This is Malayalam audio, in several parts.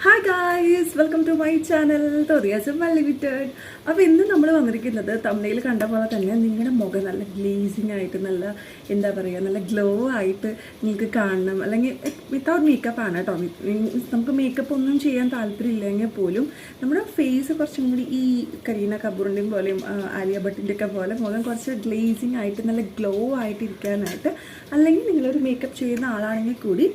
Hi guys welcome to my channel തോറിയാസം unlimited അപ്പോൾ ഇന്ന് നമ്മൾ വന്നിരിക്കുന്നത് തമിഴിൽ കണ്ട പോലെ തന്നെ നിങ്ങളുടെ മുഖം നല്ല ഗ്ലേസിങ് ആയിട്ട് നല്ല എന്താ പറയുക നല്ല ഗ്ലോ ആയിട്ട് നിങ്ങൾക്ക് കാണണം. അല്ലെങ്കിൽ വിത്തൗട്ട് മേക്കപ്പ് ആണ് കേട്ടോ. നമുക്ക് മേക്കപ്പ് ഒന്നും ചെയ്യാൻ താല്പര്യമില്ലെങ്കിൽ പോലും നമ്മുടെ ഫേസ് കുറച്ചും കൂടി ഈ കരീന കപൂറിന്റെയും പോലെയും ആലിയ ഭട്ടിന്റെ ഒക്കെ പോലെ മുഖം കുറച്ച് ഗ്ലേസിങ് ആയിട്ട് നല്ല ഗ്ലോ ആയിട്ട് ഇരിക്കാനായിട്ട് അല്ലെങ്കിൽ നിങ്ങളൊരു മേക്കപ്പ് ചെയ്യുന്ന ആളാണെങ്കിൽ കൂടി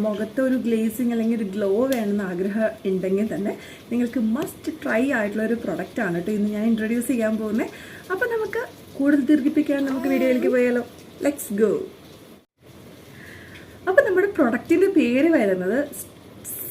മുഖത്ത് ഒരു ഗ്ലേസിങ് അല്ലെങ്കിൽ ഒരു ഗ്ലോ വേണമെന്ന് ആഗ്രഹം ഉണ്ടെങ്കിൽ തന്നെ നിങ്ങൾക്ക് മസ്റ്റ് ട്രൈ ആയിട്ടുള്ള ഒരു പ്രൊഡക്റ്റ് ആണ് കേട്ടോ ഇന്ന് ഞാൻ ഇൻട്രൊഡ്യൂസ് ചെയ്യാൻ പോകുന്നത് അപ്പോൾ നമുക്ക് കൂടുതൽ ദീർഘിപ്പിക്കാൻ നമുക്ക് വീഡിയോയിലേക്ക് പോയാലോ? ലെറ്റ്സ് ഗോ അപ്പോൾ നമ്മുടെ പ്രൊഡക്റ്റിന്റെ പേര് വരുന്നത്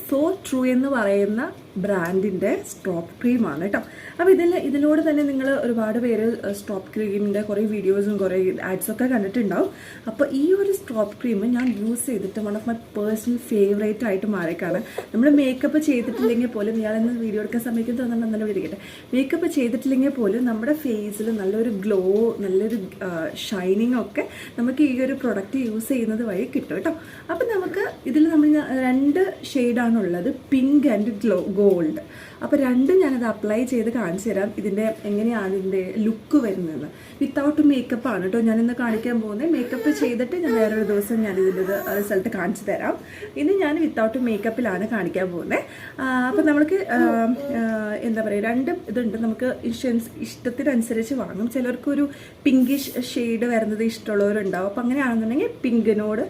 സോ ട്രൂ എന്ന് പറയുന്ന ബ്രാൻഡിന്റെ സ്ട്രോപ്പ് ക്രീമാണ് കേട്ടോ. അപ്പോൾ ഇതിൽ ഇതിലൂടെ തന്നെ നിങ്ങൾ ഒരുപാട് പേര് സ്ട്രോപ്പ് ക്രീമിന്റെ കുറേ വീഡിയോസും കുറേ ആഡ്സൊക്കെ കണ്ടിട്ടുണ്ടാവും. അപ്പോൾ ഈ ഒരു സ്ട്രോപ്പ് ക്രീം ഞാൻ യൂസ് ചെയ്തിട്ട് one of my personal favourite ആയിട്ട് മാറിക്കാണ് നമ്മൾ മേക്കപ്പ് ചെയ്തിട്ടില്ലെങ്കിൽ പോലും ഇന്ന് വീഡിയോ എടുക്കാൻ സമയത്ത് തന്നെ നല്ല വിളിക്കട്ടെ മേക്കപ്പ് ചെയ്തിട്ടില്ലെങ്കിൽ പോലും നമ്മുടെ ഫേസിൽ നല്ലൊരു ഗ്ലോ നല്ലൊരു ഷൈനിങ് ഒക്കെ നമുക്ക് ഈ ഒരു പ്രൊഡക്റ്റ് യൂസ് ചെയ്യുന്നത് വഴി കിട്ടും കേട്ടോ. അപ്പോൾ നമുക്ക് ഇതിൽ നമ്മൾ രണ്ട് ഷെയ്ഡാണുള്ളത് പിങ്ക് ആൻഡ് ഗ്ലോ ഗോൾഡ് അപ്പോൾ രണ്ടും ഞാനത് അപ്ലൈ ചെയ്ത് കാണിച്ചു തരാം. ഇതിന്റെ എങ്ങനെയാണ് ഇതിന്റെ ലുക്ക് വരുന്നത്. വിത്തൗട്ട് മേക്കപ്പ് ആണ് കേട്ടോ ഞാനിന്ന് കാണിക്കാൻ പോകുന്നത്. മേക്കപ്പ് ചെയ്തിട്ട് ഞാൻ വേറൊരു ദിവസം ഞാൻ ഇതിന്റെ റിസൾട്ട് കാണിച്ചു തരാം. ഇന്ന് ഞാൻ വിത്തൗട്ട് മേക്കപ്പിലാണ് കാണിക്കാൻ പോകുന്നത്. അപ്പോൾ നമുക്ക് എന്താ പറയുക രണ്ട് ഇതുണ്ട് നമുക്ക് ഇൻഷുറൻസ് ഇഷ്ടത്തിനനുസരിച്ച് വാങ്ങും. ചിലർക്കൊരു പിങ്കിഷ് ഷെയ്ഡ് വരുന്നത് ഇഷ്ടമുള്ളവരുണ്ടാവും. അപ്പോൾ അങ്ങനെയാണെന്നുണ്ടെങ്കിൽ പിങ്കിനോട്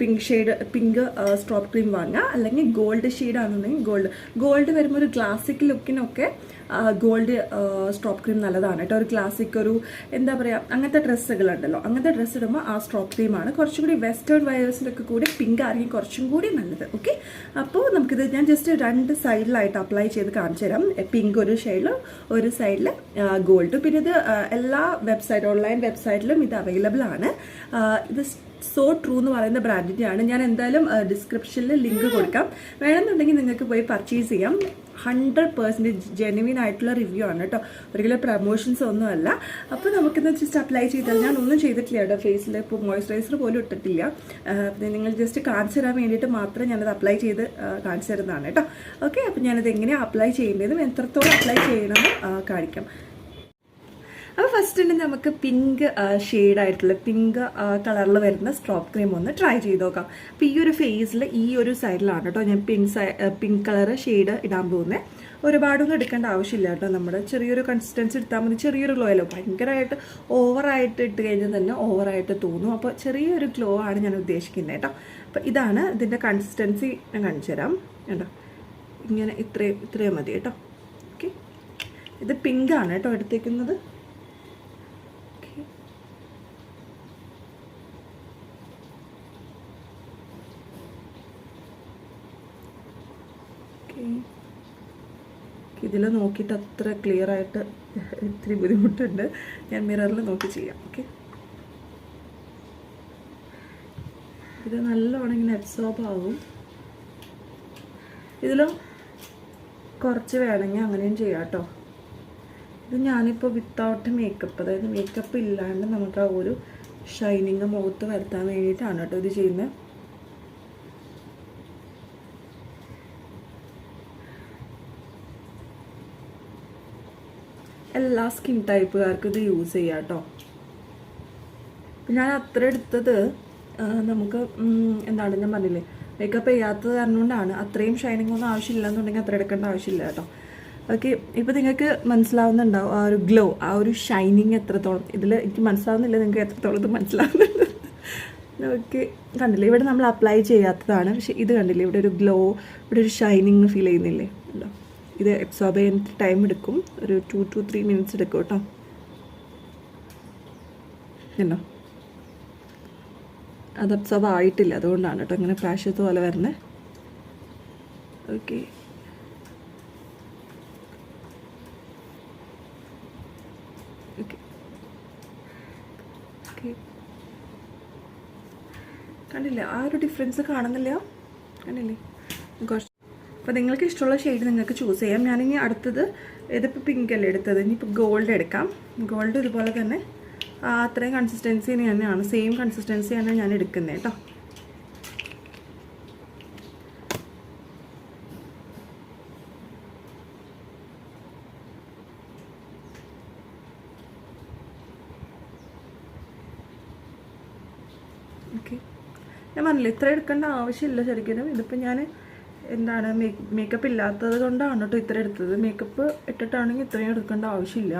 pink shade pink strobe cream വാങ്ങുക. അല്ലെങ്കിൽ ഗോൾഡ് ഷെയ്ഡ് ആണെന്നുണ്ടെങ്കിൽ ഗോൾഡ് ഗോൾഡ് വരുമ്പോൾ ഒരു ക്ലാസിക് ലുക്കിനൊക്കെ ഗോൾഡ് സ്ട്രോപ്പ് ക്രീം നല്ലതാണ് കേട്ടോ. ഒരു ക്ലാസിക് ഒരു എന്താ പറയുക അങ്ങനത്തെ ഡ്രസ്സുകളുണ്ടല്ലോ. അങ്ങനത്തെ ഡ്രസ്സ് ഇടുമ്പോൾ ആ സ്ട്രോപ്പ് ക്രീമാണ് കുറച്ചും കൂടി വെസ്റ്റേൺ വയേഴ്സിലൊക്കെ കൂടി പിങ്ക് ആയിരിക്കും കുറച്ചും കൂടി നല്ലത്. ഓക്കെ അപ്പോൾ നമുക്കിത് ഞാൻ ജസ്റ്റ് രണ്ട് സൈഡിലായിട്ട് അപ്ലൈ ചെയ്ത് കാണിച്ചു തരാം. പിങ്ക് ഒരു ഷെയ്ഡിലും ഒരു സൈഡിൽ ഗോൾഡ് പിന്നെ ഇത് എല്ലാ വെബ്സൈറ്റ് ഓൺലൈൻ വെബ്സൈറ്റിലും ഇത് അവൈലബിൾ ആണ്. ഇത് സോ ട്രൂ എന്ന് പറയുന്ന ബ്രാൻഡിന്റെയാണ് ഞാൻ എന്തായാലും ഡിസ്ക്രിപ്ഷനിൽ ലിങ്ക് കൊടുക്കാം. വേണമെന്നുണ്ടെങ്കിൽ നിങ്ങൾക്ക് പോയി പർച്ചേസ് ചെയ്യാം. ഹൺഡ്രഡ് പേഴ്സന്റേജ് ജെനുവിൻ ആയിട്ടുള്ള റിവ്യൂ ആണ് കേട്ടോ ഒരിക്കലും പ്രമോഷൻസ് ഒന്നുമല്ല അപ്പോൾ നമുക്കിന്ന് ജസ്റ്റ് അപ്ലൈ ചെയ്താൽ ഞാൻ ഒന്നും ചെയ്തിട്ടില്ല കേട്ടോ ഫേസിൽ ഇപ്പോൾ മോയ്സ്ചറൈസർ പോലും ഇട്ടിട്ടില്ല. പിന്നെ നിങ്ങൾ ജസ്റ്റ് കാണിച്ചു തരാൻ വേണ്ടിയിട്ട് മാത്രം ഞാനത് അപ്ലൈ ചെയ്ത് കാണിച്ചു തരുന്നതാണ് കേട്ടോ ഓക്കെ അപ്പോൾ ഞാനത് എങ്ങനെയാണ് അപ്ലൈ ചെയ്യേണ്ടതും എത്രത്തോളം അപ്ലൈ ചെയ്യണമെന്ന് കാണിക്കാം. അപ്പോൾ ഫസ്റ്റ് തന്നെ നമുക്ക് പിങ്ക് ഷെയ്ഡായിട്ടുള്ള പിങ്ക് കളറിൽ വരുന്ന സ്ട്രോപ്പ് ക്രീം ഒന്ന് ട്രൈ ചെയ്ത് നോക്കാം. അപ്പോൾ ഈ ഒരു ഫേസിൽ ഈ ഒരു സൈഡിലാണ് കേട്ടോ ഞാൻ പിങ്ക് പിങ്ക് കളർ ഷെയ്ഡ് ഇടാൻ പോകുന്നത് ഒരുപാടൊന്നും എടുക്കേണ്ട ആവശ്യമില്ല കേട്ടോ നമ്മുടെ ചെറിയൊരു കൺസിസ്റ്റൻസി എടുത്താൽ മതി. ചെറിയൊരു ഗ്ലോ അല്ലോ? ഭയങ്കരമായിട്ട് ഓവറായിട്ട് ഇട്ട് കഴിഞ്ഞാൽ തന്നെ ഓവറായിട്ട് തോന്നും. അപ്പോൾ ചെറിയൊരു ഗ്ലോ ആണ് ഞാൻ ഉദ്ദേശിക്കുന്നത് കേട്ടോ അപ്പോൾ ഇതാണ് ഇതിന്റെ കൺസിസ്റ്റൻസി ഞാൻ കാണിച്ചു തരാം. കേട്ടോ ഇങ്ങനെ ഇത്രയും ഇത്രയും മതി കേട്ടോ ഓക്കെ ഇത് പിങ്ക് ആണ് കേട്ടോ എടുത്തേക്കുന്നത്. ഇതിൽ നോക്കിയിട്ട് അത്ര ക്ലിയർ ആയിട്ട് ഇത്തിരി ബുദ്ധിമുട്ടുണ്ട്. ഞാൻ മിററിൽ നോക്കി ചെയ്യാം ഓക്കെ ഇത് നല്ലോണം ഇങ്ങനെ അബ്സോർബ് ആവും. ഇതിലും കുറച്ച് വേണമെങ്കിൽ അങ്ങനെയും ചെയ്യാം കേട്ടോ ഇത് ഞാനിപ്പോൾ വിത്തൗട്ട് മേക്കപ്പ് അതായത് മേക്കപ്പ് ഇല്ലാണ്ട് നമുക്ക് ആ ഒരു ഷൈനിങ് മുഖത്ത് വരുത്താൻ വേണ്ടിയിട്ടാണ് കേട്ടോ ഇത് ചെയ്യുന്നത്. എല്ലാ സ്കിൻ ടൈപ്പുകാർക്കും ഇത് യൂസ് ചെയ്യാം കേട്ടോ ഞാൻ അത്ര എടുത്തത് നമുക്ക് എന്താണ് ഞാൻ പറഞ്ഞില്ലേ? മേക്കപ്പ് ചെയ്യാത്തത് കാരണം കൊണ്ടാണ് അത്രയും ഷൈനിങ് ഒന്നും ആവശ്യമില്ല എന്നുണ്ടെങ്കിൽ അത്ര എടുക്കേണ്ട ആവശ്യമില്ല കേട്ടോ ഓക്കെ ഇപ്പോൾ നിങ്ങൾക്ക് മനസ്സിലാവുന്നുണ്ടാവും ആ ഒരു ഗ്ലോ ആ ഒരു ഷൈനിങ് എത്രത്തോളം. ഇതിൽ എനിക്ക് മനസ്സിലാവുന്നില്ല നിങ്ങൾക്ക് എത്രത്തോളം ഇത് മനസ്സിലാവുന്നുണ്ട് ഓക്കെ കണ്ടില്ലേ? ഇവിടെ നമ്മൾ അപ്ലൈ ചെയ്യാത്തതാണ്. പക്ഷേ ഇത് കണ്ടില്ലേ? ഇവിടെ ഒരു ഗ്ലോ ഇവിടെ ഒരു ഷൈനിങ് ഫീൽ ചെയ്യുന്നില്ലേ? ഉണ്ടോ? ഇത് എബ്സോർബ് ചെയ്യാൻ ടൈം എടുക്കും. ഒരു ടു ടു ത്രീ മിനിറ്റ്സ് എടുക്കും കേട്ടോ. എന്നോ അത് അബ്സോർബ് ആയിട്ടില്ല അതുകൊണ്ടാണ് കേട്ടോ ഇങ്ങനെ പ്രാവശ്യത്ത് പോലെ വരുന്നത് ഓക്കെ കണ്ടില്ല? ആ ഒരു ഡിഫറൻസ് കാണുന്നില്ല? കണ്ടില്ലേ? കുറച്ച് അപ്പോൾ നിങ്ങൾക്ക് ഇഷ്ടമുള്ള ഷെയ്ഡ് നിങ്ങൾക്ക് ചൂസ് ചെയ്യാം. ഞാനിനി അടുത്തത് ഇതിപ്പോൾ പിങ്ക് അല്ലേ എടുത്തത്? ഇനിയിപ്പോൾ ഗോൾഡ് എടുക്കാം. ഗോൾഡ് ഇതുപോലെ തന്നെ അത്രയും കൺസിസ്റ്റൻസി തന്നെയാണ്. സെയിം കൺസിസ്റ്റൻസി തന്നെ ഞാൻ എടുക്കുന്നത് കേട്ടോ ഓക്കെ ഞാൻ പറഞ്ഞില്ല ഇത്ര എടുക്കേണ്ട ആവശ്യമില്ല ശരിക്കും. ഇതിപ്പോൾ ഞാൻ എന്താണ് മേക്കപ്പ് ഇല്ലാത്തത് കൊണ്ടാണ് കേട്ടോ ഇത്ര എടുത്തത്. മേക്കപ്പ് ഇട്ടിട്ടാണെങ്കിൽ ഇത്രയും എടുക്കേണ്ട ആവശ്യമില്ല.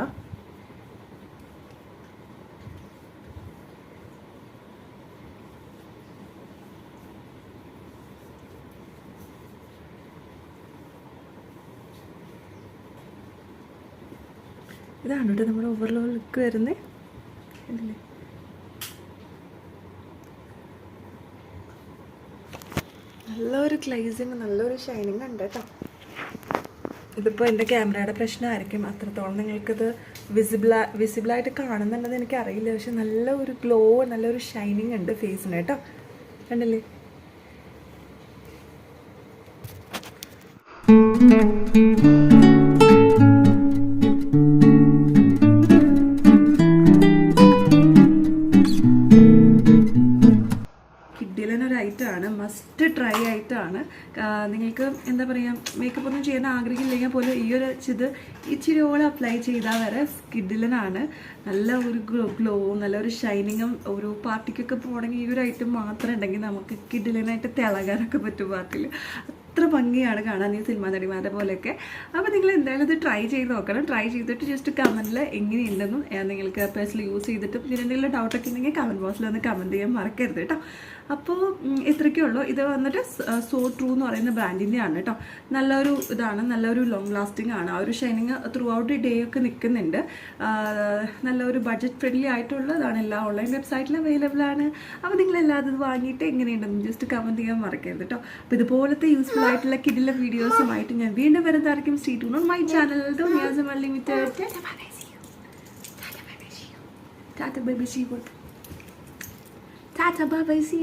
ഇതാണ് കേട്ടോ നമ്മുടെ ഓവർലോൾ ലുക്ക് വരുന്നത് ഇല്ലേ? നല്ലൊരു ഗ്ലേസിങ് നല്ലൊരു ഷൈനിങ് ഉണ്ട് കേട്ടോ ഇതിപ്പോൾ എന്റെ ക്യാമറയുടെ പ്രശ്നമായിരിക്കും അത്രത്തോളം നിങ്ങൾക്കിത് വിസിബിളാ വിസിബിളായിട്ട് കാണുന്നുണ്ടെന്ന് എനിക്കറിയില്ല. പക്ഷെ നല്ല ഒരു ഗ്ലോ നല്ലൊരു ഷൈനിങ് ഉണ്ട് ഫേസിന് കേട്ടോ കണ്ടില്ലേ? കിഡിലനൊരു ഐറ്റമാണ് മസ്റ്റ് ട്രൈ ആയിട്ടാണ്. നിങ്ങൾക്ക് എന്താ പറയുക മേക്കപ്പ് ഒന്നും ചെയ്യാൻ ആഗ്രഹമില്ലെങ്കിൽ പോലും ഈ ഒരു ഇത് ഇച്ചിരിയോളം അപ്ലൈ ചെയ്താൽ വരെ സ്കിഡിലനാണ്. നല്ല ഒരു ഗ്ലോ നല്ല ഒരു ഷൈനിങ്ങും ഒരു പാർട്ടിക്കൊക്കെ പോകണമെങ്കിൽ ഈ ഒരു ഐറ്റം മാത്രം ഉണ്ടെങ്കിൽ നമുക്ക് കിഡിലനായിട്ട് തിളകാനൊക്കെ പറ്റും പാർട്ടിയിൽ അത്ര ഭംഗിയാണ് കാണാൻ ഈ സിനിമാ നടിമാരെ പോലെയൊക്കെ. അപ്പോൾ നിങ്ങൾ എന്തായാലും ഇത് ട്രൈ ചെയ്ത് നോക്കണം. ട്രൈ ചെയ്തിട്ട് ജസ്റ്റ് കമന്റിൽ എങ്ങനെയുണ്ടെന്നും നിങ്ങൾക്ക് പേഴ്സണൽ യൂസ് ചെയ്തിട്ട് പിന്നെ എന്തെങ്കിലും ഡൗട്ടൊക്കെ ഉണ്ടെങ്കിൽ കമന്റ് ബോക്സിൽ ഒന്ന് കമന്റ് ചെയ്യാൻ മറക്കരുത് കേട്ടോ. അപ്പോൾ ഇത്രയ്ക്കേ ഉള്ളൂ. ഇത് വന്നിട്ട് സോ ട്രൂ എന്ന് പറയുന്ന ബ്രാൻഡിന്റെ ആണ് കേട്ടോ. നല്ലൊരു ഇതാണ് നല്ലൊരു ലോങ് ലാസ്റ്റിംഗ് ആണ്. ആ ഒരു ഷൈനിങ് ത്രൂ ഔട്ട് ഡേ ഒക്കെ നിൽക്കുന്നുണ്ട്. നല്ലൊരു ബഡ്ജറ്റ് ഫ്രണ്ട്ലി ആയിട്ടുള്ളതാണ്. എല്ലാ ഓൺലൈൻ വെബ്സൈറ്റിൽ അവൈലബിൾ ആണ്. അപ്പോൾ നിങ്ങൾ എല്ലാതും വാങ്ങിയിട്ട് എങ്ങനെയുണ്ടെന്ന് ജസ്റ്റ് കമന്റ് ചെയ്യാൻ മറക്കരുത് കേട്ടോ. അപ്പോൾ ഇതുപോലത്തെ യൂസ്ഫുൾ ആയിട്ടുള്ള കിടില വീഡിയോസുമായിട്ട് ഞാൻ വീണ്ടും വരുന്നതായിരിക്കും. സ്റ്റേ ടു on my channel ഡോണിയാസം unlimited tata bye bye see see